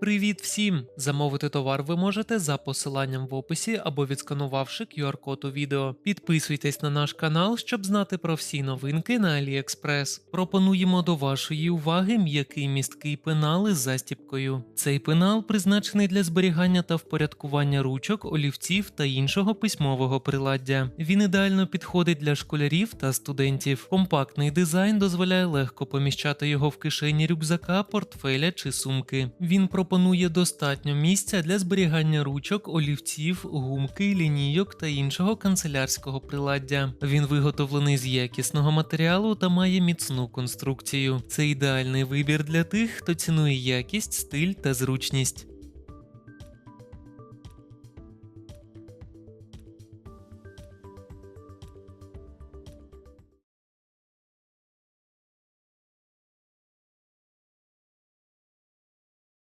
Привіт всім! Замовити товар ви можете за посиланням в описі або відсканувавши QR-код у відео. Підписуйтесь на наш канал, щоб знати про всі новинки на AliExpress. Пропонуємо до вашої уваги м'який місткий пенал із застіпкою. Цей пенал призначений для зберігання та впорядкування ручок, олівців та іншого письмового приладдя. Він ідеально підходить для школярів та студентів. Компактний дизайн дозволяє легко поміщати його в кишені рюкзака, портфеля чи сумки. Він пропонує достатньо місця для зберігання ручок, олівців, гумки, лінійок та іншого канцелярського приладдя. Він виготовлений з якісного матеріалу та має міцну конструкцію. Це ідеальний вибір для тих, хто цінує якість, стиль та зручність.